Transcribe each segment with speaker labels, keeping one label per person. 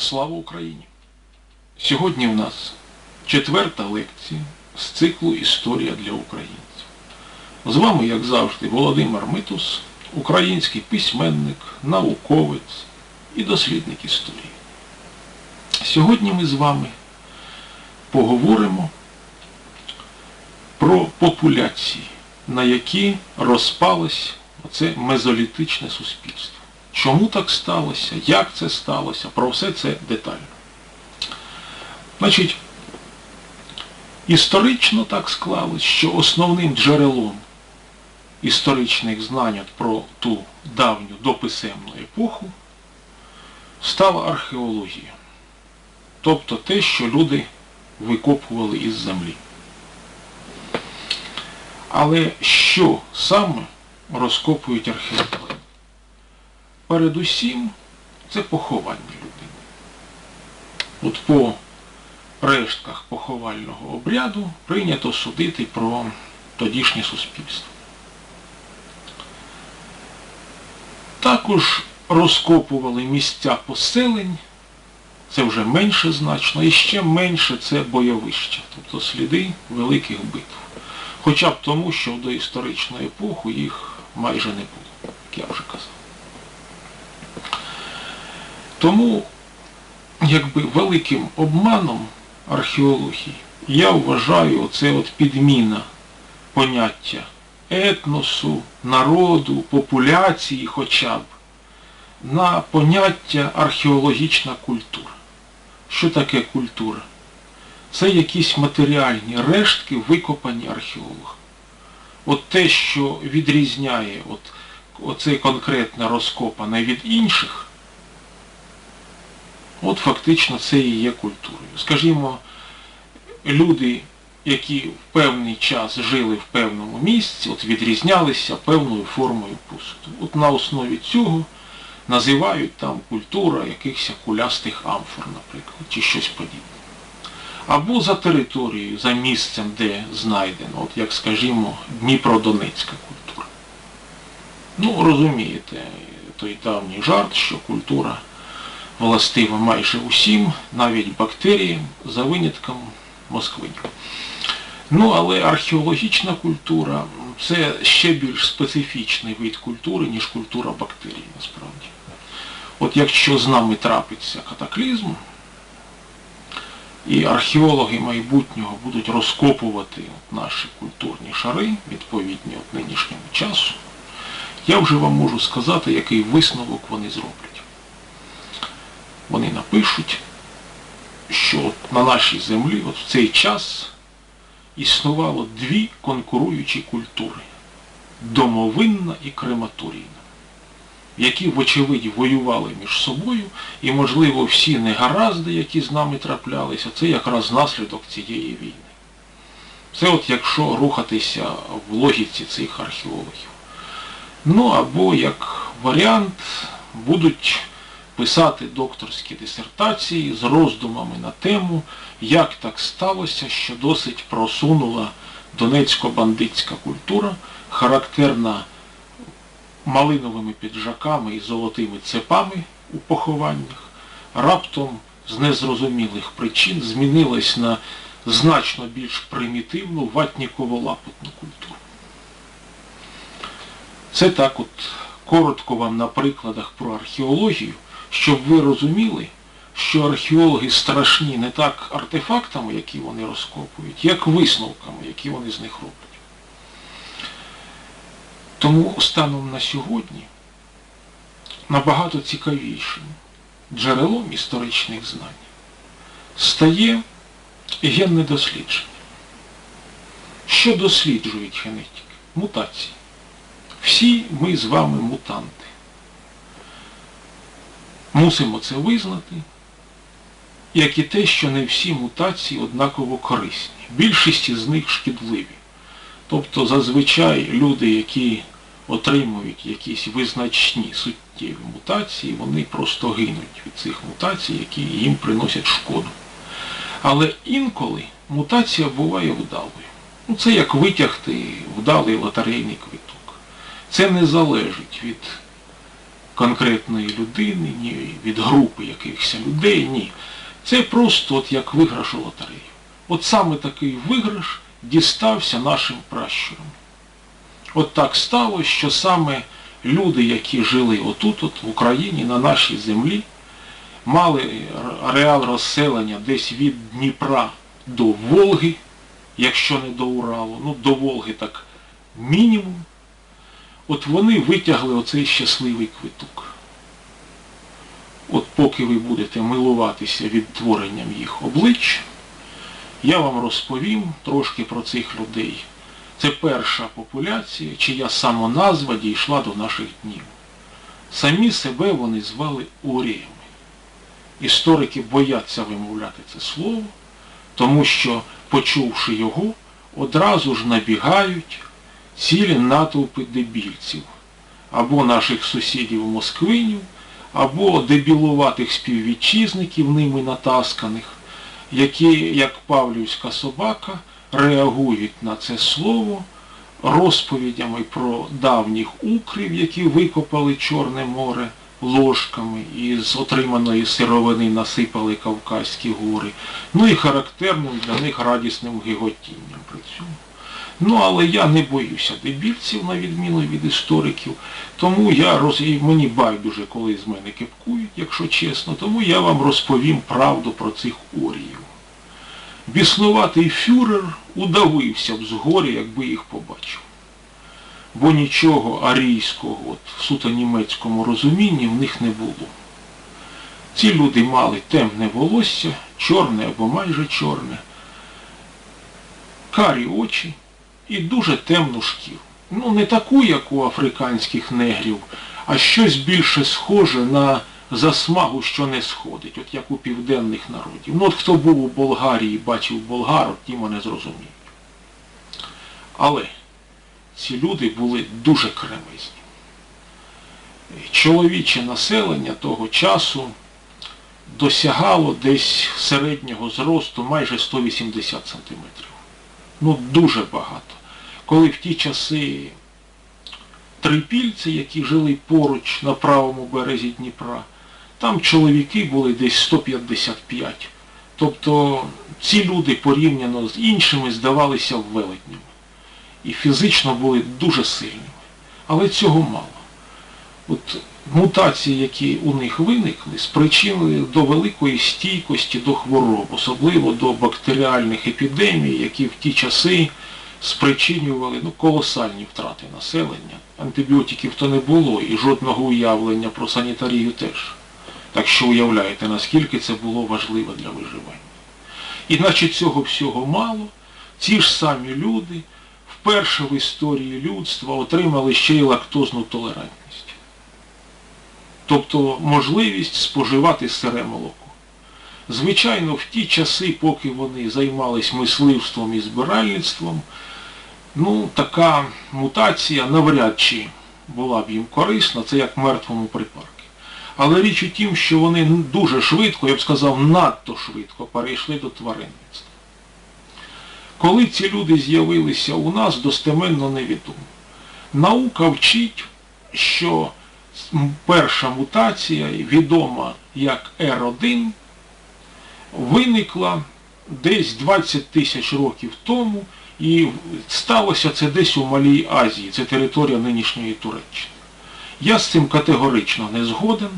Speaker 1: Слава Україні! Сьогодні в нас четверта лекція з циклу Історія для українців. З вами, як завжди, Володимир Митус, український письменник, науковець і дослідник історії. Сьогодні ми з вами поговоримо про популяції, на які розпалось оце мезолітичне суспільство. Чому так сталося, як це сталося, про все це детально. Значить, історично так склалось, що основним джерелом історичних знань про ту давню дописемну епоху стала археологія. Тобто те, що люди викопували із землі. Але що саме розкопують археологи? Передусім це поховання людини. От по рештках поховального обряду прийнято судити про тодішнє суспільство. Також розкопували місця поселень, це вже менше значно, і ще менше це бойовища, тобто сліди великих битв. Хоча б тому, що в доісторичну епоху їх майже не було, як я вже казав. Тому, якби великим обманом археології я вважаю оце от підміна поняття етносу, народу, популяції хоча б на поняття археологічна культура. Що таке культура? Це якісь матеріальні рештки, викопані археологом. От те, що відрізняє от, оце конкретне розкопане від інших, от фактично це і є культурою. Скажімо, люди, які в певний час жили в певному місці, от відрізнялися певною формою посуду. От на основі цього називають там культура якихось кулястих амфор, наприклад, чи щось подібне. Або за територією, за місцем, де знайдено, от як скажімо, Дніпродонецька культура. Ну, розумієте, той давній жарт, що культура властива майже усім, навіть бактеріям, за винятком москвинів. Ну, але археологічна культура це ще більш специфічний вид культури, ніж культура бактерій, насправді. От якщо з нами трапиться катаклізм, і археологи майбутнього будуть розкопувати наші культурні шари, відповідні от нинішньому часу, я вже вам можу сказати, який висновок вони зроблять. Вони напишуть, що от на нашій землі от в цей час існувало дві конкуруючі культури домовинна і крематорійна які, вочевидь, воювали між собою, і, можливо, всі негаразди, які з нами траплялися, це якраз наслідок цієї війни. Це от якщо рухатися в логіці цих археологів. Ну або як варіант будуть писати докторські дисертації з роздумами на тему, як так сталося, що досить просунула донецько-бандитська культура, характерна малиновими піджаками і золотими цепами у похованнях, раптом з незрозумілих причин змінилась на значно більш примітивну ватніково-лапотну культуру. Це так от коротко вам на прикладах про археологію, щоб ви розуміли, що археологи страшні не так артефактами, які вони розкопують, як висновками, які вони з них роблять. Тому станом на сьогодні набагато цікавішим джерелом історичних знань стає генне дослідження. Що досліджують генетики? Мутації. Всі ми з вами мутанти. Мусимо це визнати, як і те, що не всі мутації однаково корисні. Більшість із них шкідливі. Тобто зазвичай люди, які отримують якісь визначні суттєві мутації, вони просто гинуть від цих мутацій, які їм приносять шкоду. Але інколи мутація буває вдалою. Ну, Це як витягти вдалий лотерейний квиток. Це не залежить від конкретної людини, ні від групи якихось людей, ні. Це просто от як виграш у лотерею. От саме такий виграш дістався нашим пращурам. От так сталося, що саме люди, які жили отут, от в Україні, на нашій землі, мали ареал розселення десь від Дніпра до Волги, якщо не до Уралу, ну до Волги так мінімум, от вони витягли оцей щасливий квиток. От поки ви будете милуватися відтворенням їх облич, я вам розповім трошки про цих людей. Це перша популяція, чия самоназва дійшла до наших днів. Самі себе вони звали Оріями. Історики бояться вимовляти це слово, тому що, почувши його, одразу ж набігають цілі натовпи дебільців, або наших сусідів москвинів, або дебілуватих співвітчизників, ними натасканих, які, як павлівська собака, реагують на це слово розповідями про давніх укрів, які викопали Чорне море ложками і з отриманої сировини насипали Кавказькі гори, ну і характерним для них радісним гиготінням при цьому. Ну, але я не боюся дебільців, на відміну від істориків, тому я роз... мені байдуже, коли з мене кипкують, якщо чесно, тому я вам розповім правду про цих оріїв. Біснуватий фюрер удавився б з горя, якби їх побачив. Бо нічого арійського от, в суто німецькому розумінні в них не було. Ці люди мали темне волосся, чорне або майже чорне, карі очі і дуже темну шкіру. Ну, не таку, як у африканських негрів, а щось більше схоже на засмагу, що не сходить, от як у південних народів. Ну от хто був у Болгарії бачив болгару, ті мене зрозуміють. Але ці люди були дуже кремезні. Чоловіче населення того часу досягало десь середнього зросту майже 180 сантиметрів. Ну, дуже багато. Коли в ті часи трипільці, які жили поруч на правому березі Дніпра, там чоловіки були десь 155. Тобто ці люди порівняно з іншими здавалися велетнями. І фізично були дуже сильними. Але цього мало. От мутації, які у них виникли, спричинили до великої стійкості до хвороб, особливо до бактеріальних епідемій, які в ті часи спричинювали ну, колосальні втрати населення. Антибіотиків то не було і жодного уявлення про санітарію теж. Так що уявляєте, наскільки це було важливо для виживання. І наче цього всього мало, ці ж самі люди вперше в історії людства отримали ще й лактозну толерантність. Тобто можливість споживати сире молоко. Звичайно, в ті часи, поки вони займались мисливством і збиральництвом, ну, така мутація навряд чи була б їм корисна, це як мертвому припарку. Але річ у тім, що вони дуже швидко, я б сказав, надто швидко перейшли до тваринництва. Коли ці люди з'явилися у нас, достеменно невідомо. Наука вчить, що перша мутація, відома як R1, виникла десь 20 тисяч років тому, і сталося це десь у Малій Азії, це територія нинішньої Туреччини. Я з цим категорично не згоден,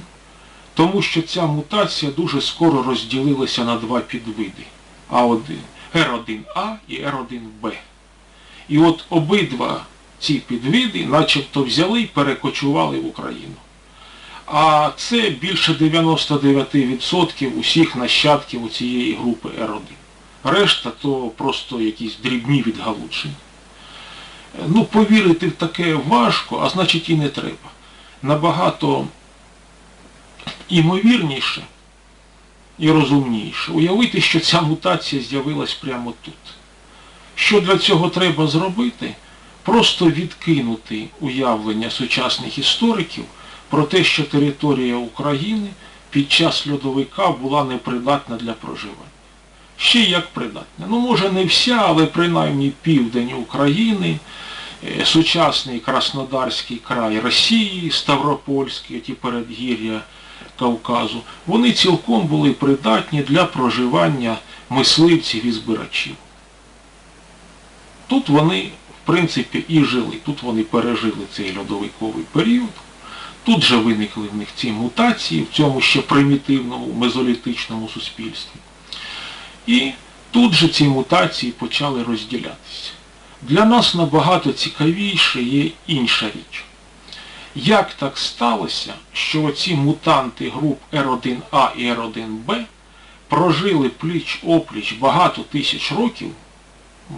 Speaker 1: тому що ця мутація дуже скоро розділилася на два підвиди А1, R1А і R1Б. І от обидва ці підвиди начебто взяли і перекочували в Україну. А це більше 99% усіх нащадків у цієї групи R1. Решта то просто якісь дрібні відгалудження. Ну, повірити в таке важко, а значить і не треба. Набагато імовірніше і розумніше уявити, що ця мутація з'явилась прямо тут. Що для цього треба зробити? Просто відкинути уявлення сучасних істориків про те, що територія України під час льодовика була непридатна для проживання. Ще як придатна. Ну, може не вся, але принаймні південь України, е, сучасний Краснодарський край Росії, Ставропольський, ті передгір'я Кавказу, вони цілком були придатні для проживання мисливців і збирачів. Тут вони, в принципі, і жили, тут вони пережили цей льодовиковий період. Тут же виникли в них ці мутації в цьому ще примітивному мезолітичному суспільстві. І тут же ці мутації почали розділятися. Для нас набагато цікавіше є інша річ. Як так сталося, що оці мутанти груп R1A і R1B прожили пліч-опліч багато тисяч років,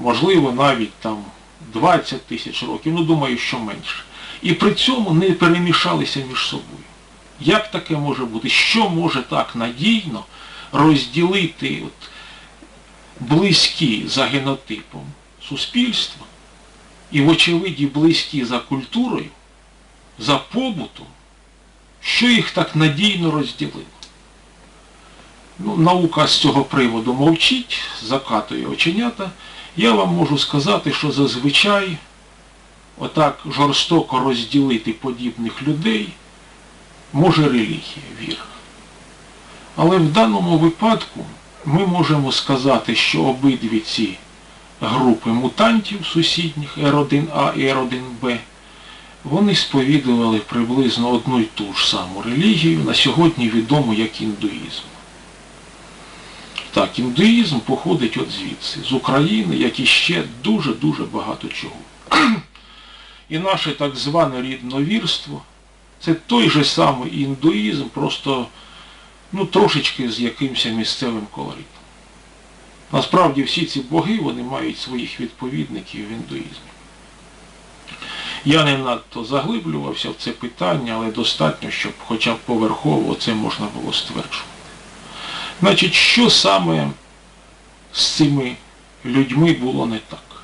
Speaker 1: можливо навіть там 20 тисяч років, ну думаю, що менше і при цьому не перемішалися між собою. Як таке може бути? Що може так надійно розділити от близькі за генотипом суспільства і, вочевиді, близькі за культурою, за побутом, що їх так надійно розділило? Ну, наука з цього приводу мовчить, закатує оченята. Я вам можу сказати, що зазвичай отак жорстоко розділити подібних людей може релігія, віра. Але в даному випадку ми можемо сказати, що обидві ці групи мутантів сусідніх R1A і R1B, вони сповідували приблизно одну й ту ж саму релігію, на сьогодні відому як індуїзм. Так, індуїзм походить от звідси, з України, як і ще дуже-дуже багато чого. І наше так зване рідновірство це той же самий індуїзм, просто ну, трошечки з якимось місцевим колоритом. Насправді всі ці боги вони мають своїх відповідників в індуїзмі. Я не надто заглиблювався в це питання, але достатньо, щоб хоча б поверхово це можна було стверджувати. Значить, що саме з цими людьми було не так?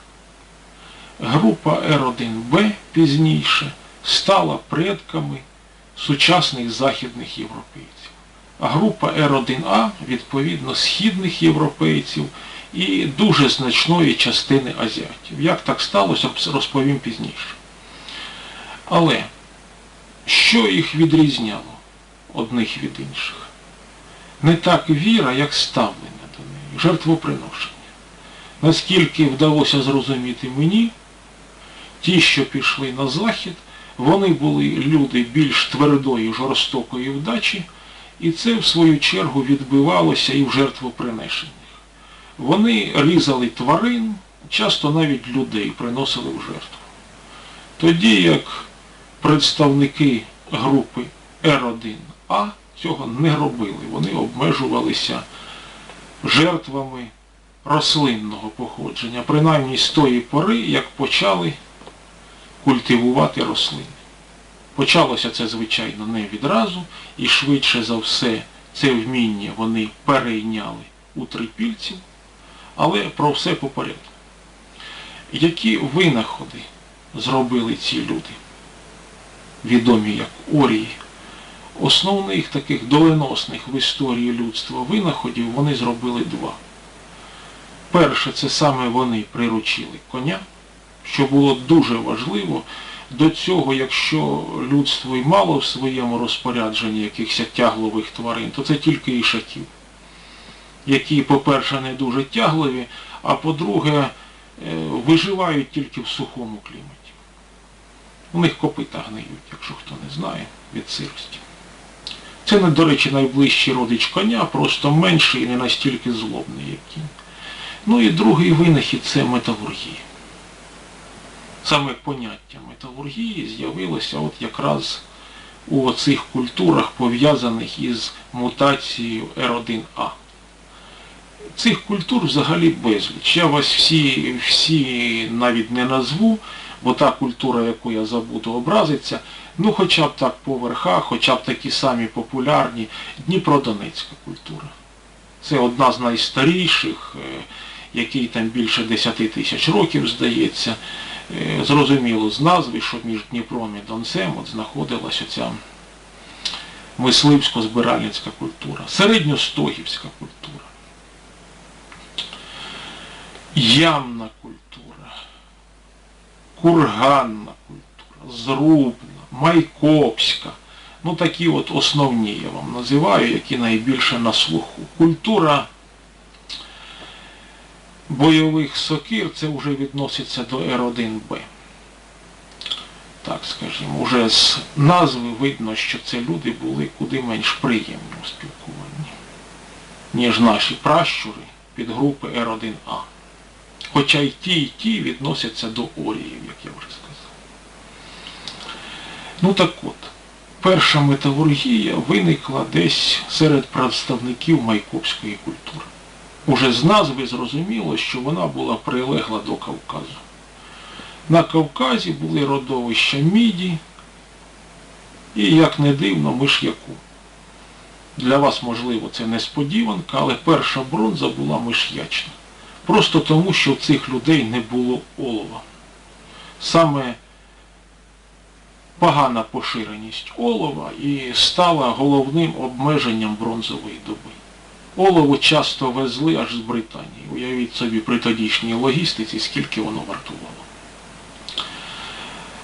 Speaker 1: Група R1B пізніше стала предками сучасних західних європейців. Група R1A, відповідно, східних європейців і дуже значної частини азіатів. Як так сталося, розповім пізніше. Але що їх відрізняло одних від інших? Не так віра, як ставлення до неї, жертвоприношення. Наскільки вдалося зрозуміти мені, ті, що пішли на захід, вони були люди більш твердої, жорстокої вдачі, і це в свою чергу відбивалося і в жертвоприношеннях. Вони різали тварин, часто навіть людей приносили в жертву. Тоді як представники групи R1А цього не робили. Вони обмежувалися жертвами рослинного походження, принаймні з тої пори, як почали культивувати рослини. Почалося це, звичайно, не відразу, і швидше за все це вміння вони перейняли у трипільців, але про все по. Які винаходи зробили ці люди, відомі як Орії? Основних таких доленосних в історії людства винаходів вони зробили два. Перше, це саме вони приручили коня, що було дуже важливо. До цього, якщо людство й мало в своєму розпорядженні якихось тяглових тварин, то це тільки ішаків, які, по-перше, не дуже тягливі, а по-друге, виживають тільки в сухому кліматі. У них копита гниють, якщо хто не знає, від сирості. Це, до речі, найближчий родич коня, просто менший і не настільки злобний, як кінь. Ну і другий винахід це металургія. Саме поняття металургії з'явилося от якраз у оцих культурах, пов'язаних із мутацією R1A. Цих культур взагалі безліч. Я вас всі, всі навіть не назву, бо та культура, яку я забуду, образиться, ну хоча б так по верхах, хоча б такі самі популярні, Дніпродонецька культура. Це одна з найстаріших, якій там більше 10 тисяч років, здається. Зрозуміло з назви, що між Дніпром і Донцем от знаходилася ця мисливсько-збиральницька культура, середньостогівська культура, ямна культура, курганна культура, зрубна, майкопська. Ну такі от основні я вам називаю, які найбільше на слуху. Культура бойових сокир це вже відноситься до Р1Б. Так скажімо, уже з назви видно, що це люди були куди менш приємні у спілкуванні, ніж наші пращури підгрупи Р1А. Хоча й ті, і ті відносяться до оріїв, як я вже сказав. Ну так от, перша металургія виникла десь серед представників майкопської культури. Уже з назви зрозуміло, що вона була прилегла до Кавказу. На Кавказі були родовища міді і, як не дивно, миш'яку. Для вас, можливо, це несподіванка, але перша бронза була миш'ячна. Просто тому, що в цих людей не було олова. Саме погана поширеність олова і стала головним обмеженням бронзової доби. Олово часто везли аж з Британії. Уявіть собі при тодішній логістиці, скільки воно вартувало.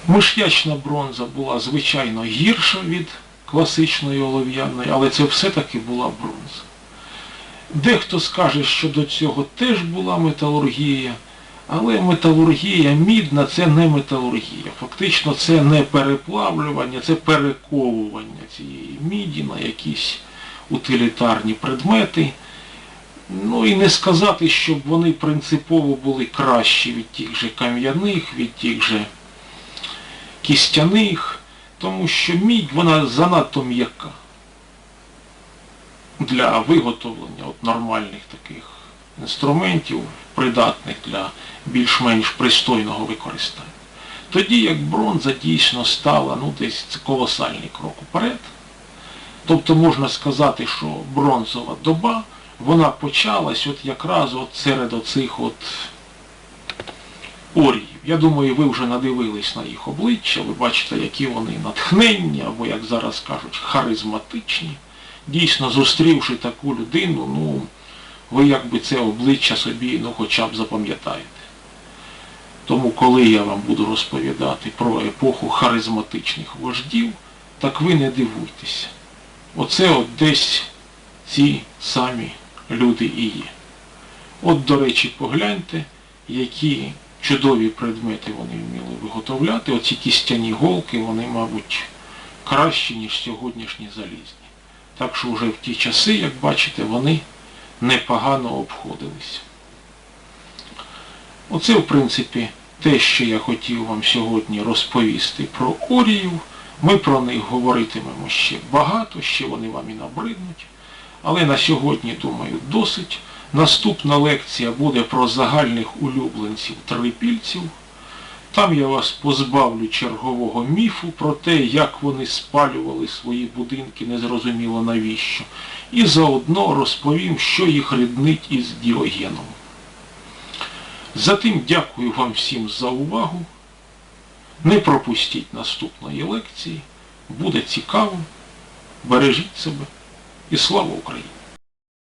Speaker 1: Миш'ячна бронза була, звичайно, гірша від класичної олов'яної, але це все-таки була бронза. Дехто скаже, що до цього теж була металургія, але металургія мідна це не металургія. Фактично це не переплавлювання, це перековування цієї міді на якісь утилітарні предмети. Ну і не сказати, щоб вони принципово були кращі від тих же кам'яних, від тих же кістяних, тому що мідь вона занадто м'яка для виготовлення от нормальних таких інструментів, придатних для більш-менш пристойного використання. Тоді як бронза дійсно стала, ну десь колосальний крок уперед. Тобто можна сказати, що бронзова доба, вона почалась от якраз от серед оцих от оріїв. Я думаю, ви вже надивились на їх обличчя, ви бачите, які вони натхненні, або, як зараз кажуть, харизматичні. Дійсно, зустрівши таку людину, ну, ви якби це обличчя собі, ну, хоча б запам'ятаєте. Тому коли я вам буду розповідати про епоху харизматичних вождів, так ви не дивуйтеся. Оце от десь ці самі люди і є. От, до речі, погляньте, які чудові предмети вони вміли виготовляти. Оці кістяні голки, вони, мабуть, кращі, ніж сьогоднішні залізні. Так що вже в ті часи, як бачите, вони непогано обходились. Оце, в принципі, те, що я хотів вам сьогодні розповісти про оріїв. Ми про них говоритимемо ще багато, ще вони вам і набриднуть. Але на сьогодні, думаю, досить. Наступна лекція буде про загальних улюбленців трипільців. Там я вас позбавлю чергового міфу про те, як вони спалювали свої будинки, незрозуміло навіщо. І заодно розповім, що їх ріднить із Діогеном. Затим дякую вам всім за увагу. Не пропустіть наступної лекції. Буде цікаво. Бережіть себе і слава Україні!